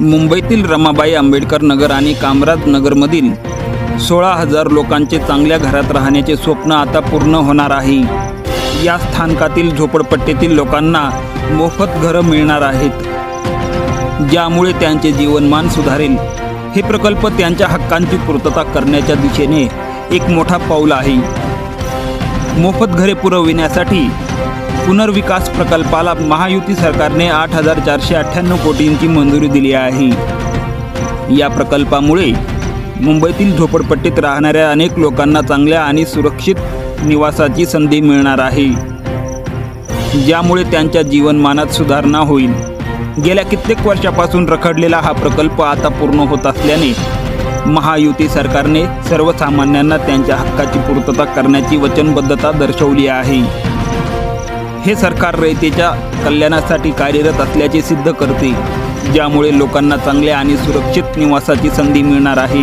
मुंबईतील रमाबाई आंबेडकर नगर आणि कामराज नगरमधील सोळा हजार लोकांचे चांगल्या घरात राहण्याचे स्वप्न आता पूर्ण होणार आहे. या स्थानकातील झोपडपट्टीतील लोकांना मोफत घरं मिळणार आहेत. ज्यामुळे त्यांचे जीवनमान सुधारेल. हे प्रकल्प त्यांच्या हक्कांची पूर्तता करण्याच्या दिशेने एक मोठा पाऊल आहे. मोफत घरे पुरविण्यासाठी पुनर्विकास प्रकल्पाला महायुती सरकारने आठ हजार चारशे अठ्ठ्याण्णव कोटींची मंजुरी दिली आहे. या प्रकल्पामुळे मुंबईतील झोपडपट्टीत राहणाऱ्या अनेक लोकांना चांगल्या आणि सुरक्षित निवासाची संधी मिळणार आहे. ज्यामुळे त्यांच्या जीवनमानात सुधारणा होईल. गेल्या कित्येक वर्षापासून रखडलेला हा प्रकल्प आता पूर्ण होत असल्याने महायुती सरकारने सर्वसामान्यांना त्यांच्या हक्काची पूर्तता करण्याची वचनबद्धता दर्शवली आहे. हे सरकार रयतेच्या कल्याणासाठी कार्यरत असल्याचे सिद्ध करते ज्यामुळे लोकांना चांगल्या आणि सुरक्षित निवासाची संधी मिळणार आहे.